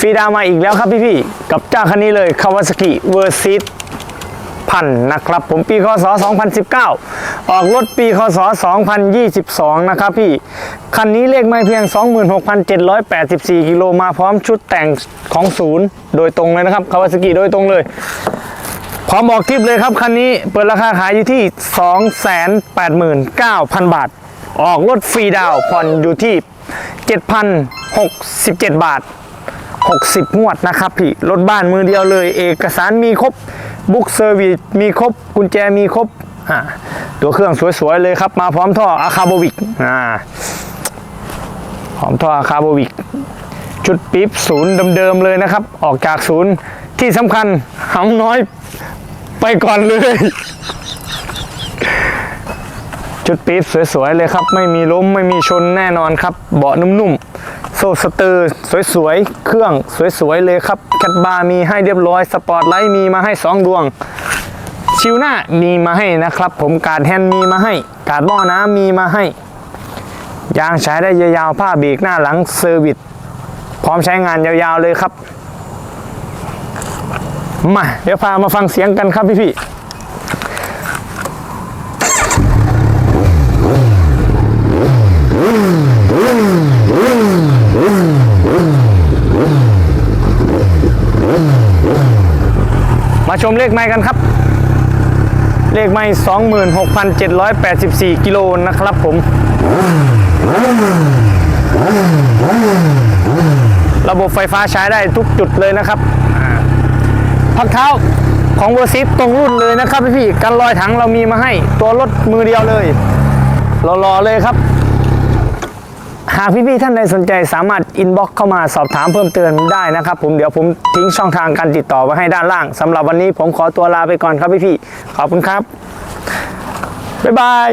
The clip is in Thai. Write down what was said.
ฟีดามาอีกแล้วครับพี่ๆกับเจ้าคันนี้เลยคาวาซากิเวอร์ซิตพันนะครับผมปีคศ 2019 ออกรถปีคศ 2022 นะครับพี่ คันนี้เลขไม่เพียง 26,784 กิโลมาพร้อมชุดแต่งของศูนย์โดยตรงเลยนะครับคาวาซากิโดยตรงเลยพร้อมออกทิปเลยครับ คันนี้เปิดราคาขายอยู่ที่ 289,000 บาท ออกรถฟรีดาวผ่อนอยู่ที่ 7,067 บาท 60 งวดนะครับพี่รถบ้านมือเดียวเลย เอกสารมีครบบุ๊กเซอร์วิสมีครบกุญแจมีครบอ่าตัวเครื่องสวยๆเลยครับ มาพร้อมท่ออาคาโบวิกอ่าพร้อมท่ออาคาโบวิกชุดปี๊บศูนย์เดิมๆเลยนะครับ ออกจากศูนย์ที่สำคัญหำน้อยไปก่อนเลย ชุดปี๊บสวยๆเลยครับ ไม่มีล้มไม่มีชนแน่นอนครับ เบาะนุ่มๆ โซ่สเตอร์สวยๆ เครื่องสวยๆ เลยครับ แคทบาร์มีให้เรียบร้อย สปอร์ตไลท์มีมาให้ 2 ดวง ชิวหน้ามีมาให้นะครับ ผมการดแฮนด์มีมาให้ การดหม้อน้ำมีมาให้ ยางใช้ได้ยาวๆ ผ้าเบรกหน้าหลังเซอร์วิสพร้อมใช้งานยาวๆ เลยครับ มา เดี๋ยวพามาฟังเสียงกันครับพี่ๆ ชมเลขไม้กันครับ เลขไม้26,784 กิโลนะครับผม ระบบไฟฟ้าใช้ได้ทุกจุดเลยนะครับพักเท้าของเวอร์ซิตตรงรุ่นเลยนะครับพี่ๆกันรอยถังเรามีมาให้ตัวรถมือเดียวเลยรอๆเลยครับ หากพี่ๆท่านใดสนใจสามารถอินบ็อกเข้ามาสอบถามเพิ่มเติมได้นะครับ ผมเดี๋ยวผมทิ้งช่องทางการติดต่อไว้ให้ด้านล่างสำหรับวันนี้ผมขอตัวลาไปก่อนครับพี่ๆขอบคุณครับบ๊ายบาย